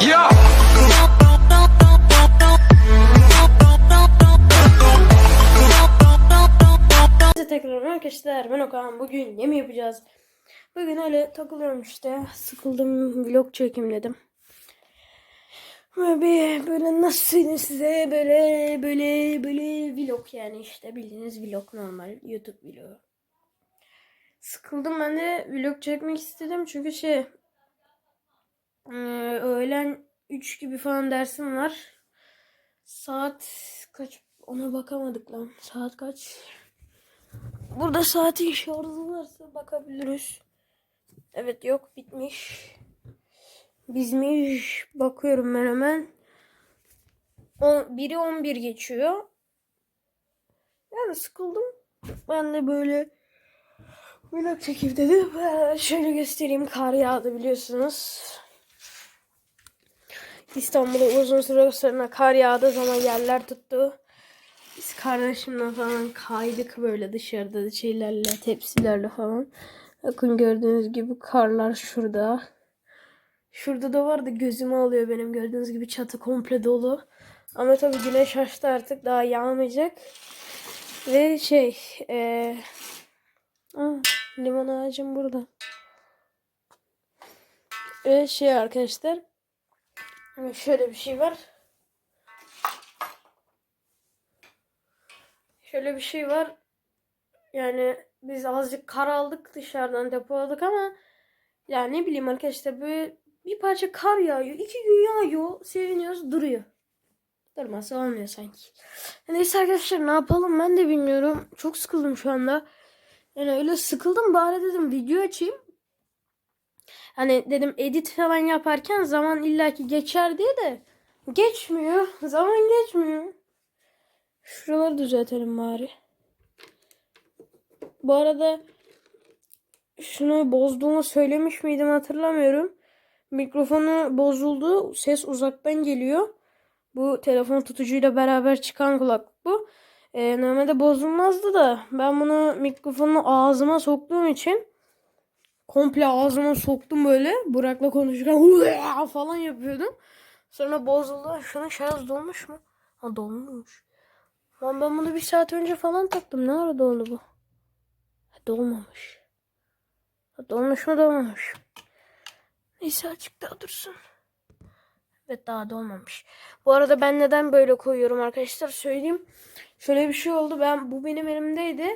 Yeah. Tekrar arkadaşlar ben Okan bugün yemi yapacağız. Bugün öyle takılıyorum işte sıkıldım vlog çekeyim dedim. Bir böyle nasıl söyleyeyim size böyle böyle böyle vlog yani işte bildiğiniz vlog normal YouTube vlogu. Sıkıldım ben de vlog çekmek istedim çünkü şey eee, öğlen 3 gibi falan dersim var. Saat kaç ona bakamadık lan saat kaç? Burada saatin şarjı varsa bakabiliriz. Evet yok bitmiş. Bizmiş. Bakıyorum ben hemen. On, biri 11 geçiyor. Yani sıkıldım. Ben de böyle vlog çekeyim dedim. Ee, Şöyle göstereyim. Kar yağdı biliyorsunuz. İstanbul'da uzun süre sonra kar yağdığı zaman yerler tuttu. Biz kardeşimle falan kaydık böyle dışarıda şeylerle, tepsilerle falan. Bakın gördüğünüz gibi karlar şurada. Şurada da vardı gözümü alıyor benim gördüğünüz gibi çatı komple dolu. Ama tabii güneş açtı artık daha yağmayacak. Ve şey eee Aa, limon ağacım burada. Ve şey arkadaşlar hani şöyle bir şey var. Şöyle bir şey var. Yani biz azıcık kar aldık dışarıdan depoladık ama ya ne bileyim arkadaşlar böyle bir parça kar yağıyor. iki gün yağıyor. Seviniyoruz duruyor. Durmasa olmuyor sanki. Neyse arkadaşlar ne yapalım ben de bilmiyorum. Çok sıkıldım şu anda. Yani öyle sıkıldım bari dedim video açayım. Hani dedim edit falan yaparken zaman illaki geçer diye de geçmiyor. Zaman geçmiyor. Şuraları düzeltelim bari. Bu arada şunu bozduğumu söylemiş miydim hatırlamıyorum. Mikrofonu bozuldu. Ses uzaktan geliyor. Bu telefon tutucuyla beraber çıkan kulaklık bu. Ee, normalde bozulmazdı da ben bunu mikrofonu ağzıma soktuğum için komple ağzıma soktum böyle. Burak'la konuşurken falan yapıyordum. Sonra bozuldu. Şunun şarj dolmuş mu? Ha dolmuş. Lan ben bunu bir saat önce falan taktım. Ne ara doldu bu? Ha, dolmamış. Ha, dolmuş mu dolmamış. Neyse açık daha dursun. Evet daha dolmamış. Bu arada ben neden böyle koyuyorum arkadaşlar söyleyeyim. Şöyle bir şey oldu. Ben bu benim elimdeydi.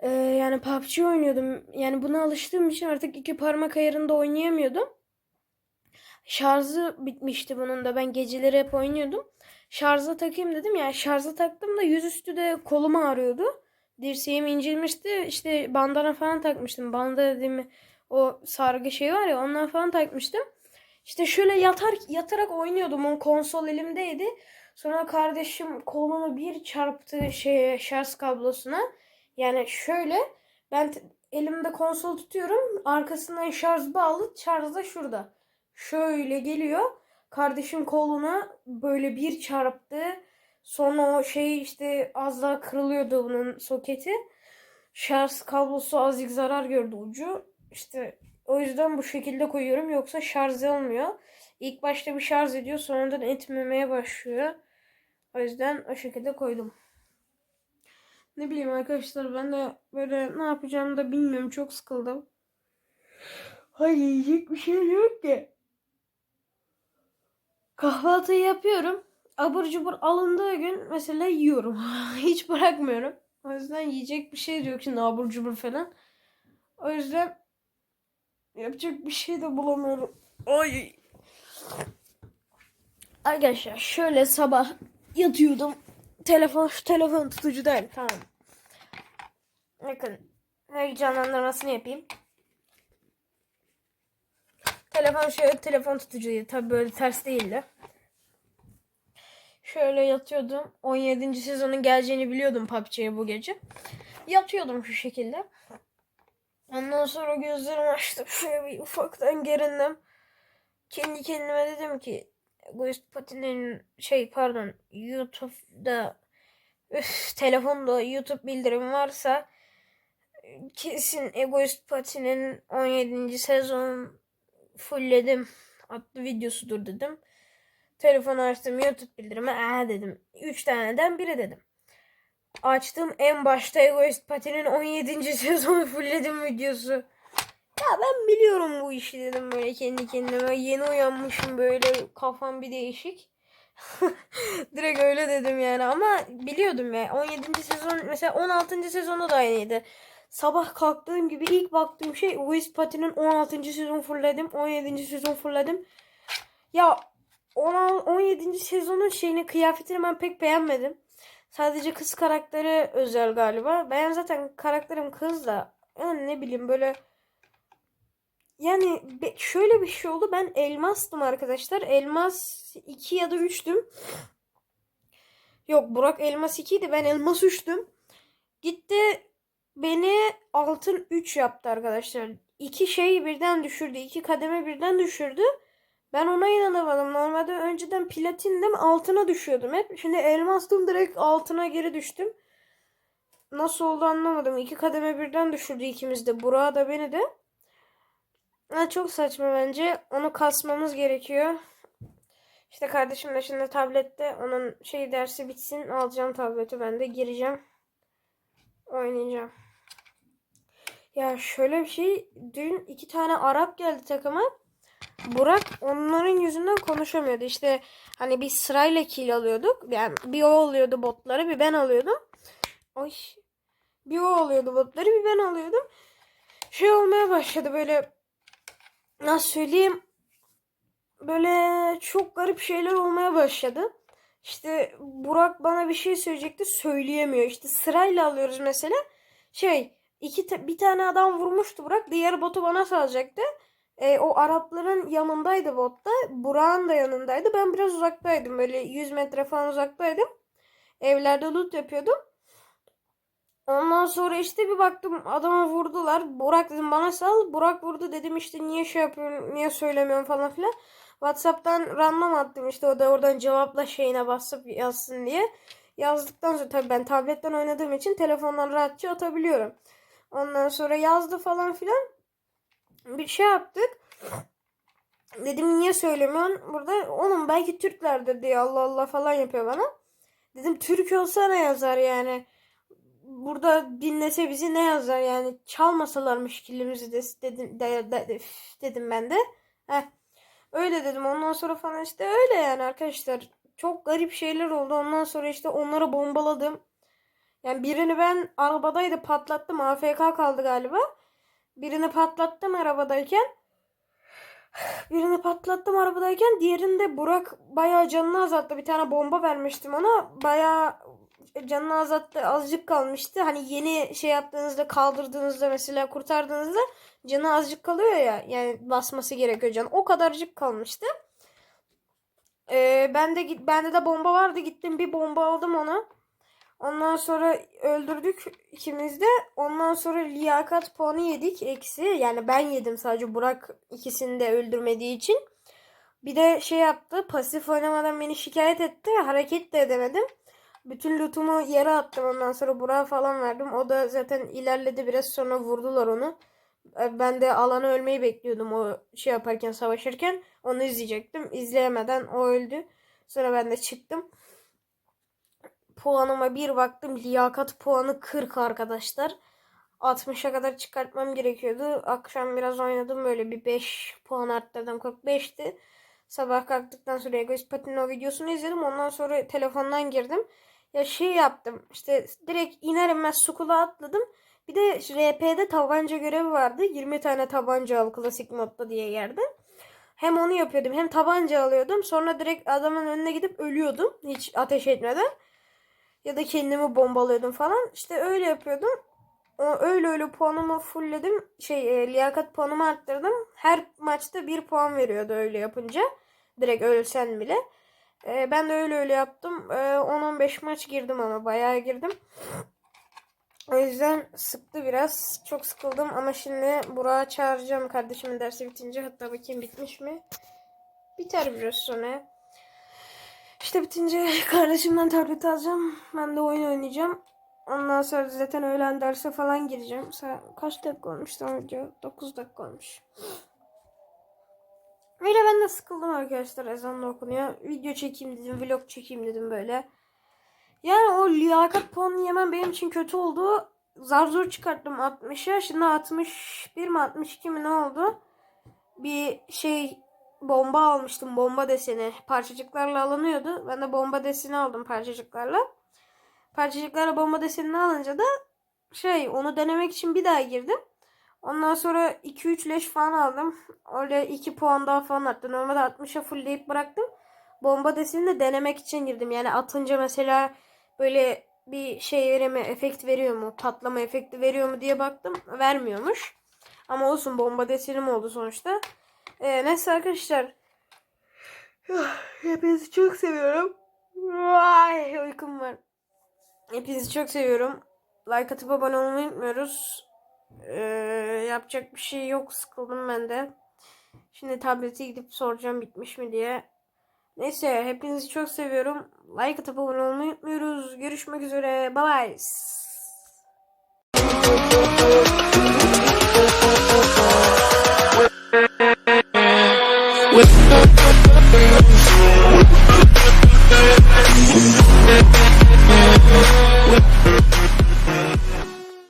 Ee, yani PUBG oynuyordum. Yani buna alıştığım için artık iki parmak ayarında oynayamıyordum. Şarjı bitmişti bunun da. Ben geceleri hep oynuyordum. Şarja takayım dedim. Yani şarja taktım da yüzüstü de kolum ağrıyordu. Dirseğim incinmişti. İşte bandana falan takmıştım. Banda dediğim o sargı şey var ya ondan falan takmıştım. İşte şöyle yatar yatarak oynuyordum. O konsol elimdeydi. Sonra kardeşim kolunu bir çarptı şeye şarj kablosuna. Yani şöyle ben elimde konsol tutuyorum. Arkasından şarj bağlı. Şarj da şurada. Şöyle geliyor. Kardeşim koluna böyle bir çarptı. Sonra o şey işte az daha kırılıyordu bunun soketi. Şarj kablosu azıcık zarar gördü ucu. İşte o yüzden bu şekilde koyuyorum. Yoksa şarj olmuyor. İlk başta bir şarj ediyor. Sonradan etmemeye başlıyor. O yüzden o şekilde koydum. Ne bileyim arkadaşlar ben de böyle ne yapacağımı da bilmiyorum. Çok sıkıldım. Hayır yiyecek bir şey yok ki. Kahvaltıyı yapıyorum. Abur cubur alındığı gün mesela yiyorum. Hiç bırakmıyorum. O yüzden yiyecek bir şey yok şimdi abur cubur falan. O yüzden yapacak bir şey de bulamıyorum. Ay. Arkadaşlar şöyle sabah yatıyordum. Telefon şu telefon tutucu değil. Tamam. Bakın heyecanlandırmasını yapayım. Telefon şöyle telefon tutucuydu. Tabi böyle ters değildi. Şöyle yatıyordum. 17. sezonun geleceğini biliyordum PUBG'ye bu gece. Yatıyordum şu şekilde. Ondan sonra gözlerimi açtım. Şöyle bir ufaktan gerindim. Kendi kendime dedim ki Egoist Pati'nin şey pardon YouTube'da üf, telefonda YouTube bildirim varsa kesin Egoist Pati'nin 17. sezon fullledim. adlı videosudur dedim. Telefonu açtım YouTube bildirimi. Aa dedim. 3 taneden biri dedim. Açtım en başta Egoist Pati'nin 17. sezonu fullledim videosu. Ya ben biliyorum bu işi dedim böyle kendi kendime. Yeni uyanmışım böyle kafam bir değişik. Direkt öyle dedim yani ama biliyordum ya. 17. sezon mesela 16. sezonu da aynıydı. Sabah kalktığım gibi ilk baktığım şey Egoist Pati'nin 16. sezon fullledim. 17. sezon fullledim. Ya 16 17. sezonun şeyini kıyafetini ben pek beğenmedim. Sadece kız karakteri özel galiba. Ben zaten karakterim kız da yani ne bileyim böyle yani şöyle bir şey oldu. Ben elmastım arkadaşlar. Elmas 2 ya da 3'tüm. Yok Burak elmas 2 idi. Ben elmas 3'tüm. Gitti beni altın 3 yaptı arkadaşlar. İki şey birden düşürdü. iki kademe birden düşürdü. Ben ona inanamadım. Normalde önceden platindim altına düşüyordum hep. Şimdi elmastım direkt altına geri düştüm. Nasıl oldu anlamadım. İki kademe birden düşürdü ikimiz de. Burak'ı da beni de. Ha, çok saçma bence. Onu kasmamız gerekiyor. İşte kardeşim de şimdi tablette onun şey dersi bitsin. Alacağım tableti ben de gireceğim. Oynayacağım. Ya şöyle bir şey. Dün iki tane Arap geldi takıma. Burak onların yüzünden konuşamıyordu. İşte hani bir sırayla kill alıyorduk. Yani bir o alıyordu botları bir ben alıyordum. Ay. Bir o alıyordu botları bir ben alıyordum. Şey olmaya başladı böyle nasıl söyleyeyim böyle çok garip şeyler olmaya başladı. İşte Burak bana bir şey söyleyecekti söyleyemiyor. İşte sırayla alıyoruz mesela. Şey iki ta- bir tane adam vurmuştu Burak. Diğer botu bana salacaktı. E, o Arapların yanındaydı botta. Burak'ın da yanındaydı. Ben biraz uzaktaydım. Böyle 100 metre falan uzaktaydım. Evlerde loot yapıyordum. Ondan sonra işte bir baktım adama vurdular. Burak dedim bana sal. Burak vurdu dedim işte niye şey yapıyorsun, niye söylemiyorsun falan filan. Whatsapp'tan random attım işte o da oradan cevapla şeyine basıp yazsın diye. Yazdıktan sonra tabii ben tabletten oynadığım için telefondan rahatça atabiliyorum. Ondan sonra yazdı falan filan. Bir şey yaptık. Dedim niye söylemiyorsun? Burada onun belki Türklerdir diye Allah Allah falan yapıyor bana. Dedim Türk olsa ne yazar yani. Burada dinlese bizi ne yazar yani. Çalmasalarmış kilimizi de dedim, de, de- de- dedim ben de. Heh. Öyle dedim. Ondan sonra falan işte öyle yani arkadaşlar. Çok garip şeyler oldu. Ondan sonra işte onları bombaladım. Yani birini ben arabadaydı patlattım. AFK kaldı galiba. Birini patlattım arabadayken. Birini patlattım arabadayken diğerini de Burak bayağı canını azalttı. Bir tane bomba vermiştim ona. Bayağı canını azalttı. Azıcık kalmıştı. Hani yeni şey yaptığınızda kaldırdığınızda mesela kurtardığınızda canı azıcık kalıyor ya. Yani basması gerekiyor can. O kadarcık kalmıştı. Ee, ben de bende de bomba vardı. Gittim bir bomba aldım ona. Ondan sonra öldürdük ikimiz de. Ondan sonra liyakat puanı yedik eksi. Yani ben yedim sadece Burak ikisini de öldürmediği için. Bir de şey yaptı. Pasif oynamadan beni şikayet etti. Hareket de edemedim. Bütün lootumu yere attım ondan sonra Burak'a falan verdim. O da zaten ilerledi biraz sonra vurdular onu. E, Ben de alanı ölmeyi bekliyordum o şey yaparken savaşırken. Onu izleyecektim. İzleyemeden o öldü. Sonra ben de çıktım. Puanıma bir baktım. Liyakat puanı 40 arkadaşlar. 60'a kadar çıkartmam gerekiyordu. Akşam biraz oynadım böyle bir 5 puan arttırdım. 45'ti. Sabah kalktıktan sonra Egoist Patino videosunu izledim. Ondan sonra telefondan girdim. Ya şey yaptım. İşte direkt iner inmez Sukula atladım. Bir de RP'de tabanca görevi vardı. 20 tane tabanca al klasik modda diye yerde. Hem onu yapıyordum hem tabanca alıyordum. Sonra direkt adamın önüne gidip ölüyordum. Hiç ateş etmeden. Ya da kendimi bombalıyordum falan. İşte öyle yapıyordum. Öyle öyle puanımı fullledim. Şey e, liyakat puanımı arttırdım. Her maçta bir puan veriyordu öyle yapınca. Direkt ölsen bile. E, ben de öyle öyle yaptım. E, 10-15 maç girdim ama bayağı girdim. O yüzden sıktı biraz. Çok sıkıldım ama şimdi Burak'ı çağıracağım kardeşimin dersi bitince. Hatta bakayım bitmiş mi? Biter biraz sonra. İşte bitince kardeşimden tablet alacağım. Ben de oyun oynayacağım. Ondan sonra zaten öğlen derse falan gireceğim. Kaç dakika olmuş tam video? 9 dakika olmuş. Öyle ben de sıkıldım arkadaşlar ezan da okunuyor. Video çekeyim dedim, vlog çekeyim dedim böyle. Yani o liyakat puanı yemem benim için kötü oldu. Zar zor çıkarttım 60'a. Şimdi 61 mi 62 mi ne oldu? Bir şey bomba almıştım. Bomba deseni. Parçacıklarla alınıyordu. Ben de bomba deseni aldım parçacıklarla. Parçacıklarla bomba desenini alınca da şey onu denemek için bir daha girdim. Ondan sonra 2-3 leş falan aldım. Öyle 2 puan daha falan arttı. Normalde 60'a fullleyip bıraktım. Bomba desenini de denemek için girdim. Yani atınca mesela böyle bir şey mu, efekt veriyor mu, patlama efekti veriyor mu diye baktım. Vermiyormuş. Ama olsun bomba desenim oldu sonuçta. Ee, neyse arkadaşlar. Hepinizi çok seviyorum. Vay uykum var. Hepinizi çok seviyorum. Like atıp abone olmayı unutmuyoruz. Ee, yapacak bir şey yok. Sıkıldım ben de. Şimdi tablete gidip soracağım bitmiş mi diye. Neyse hepinizi çok seviyorum. Like atıp abone olmayı unutmuyoruz. Görüşmek üzere. Bye bye. We'll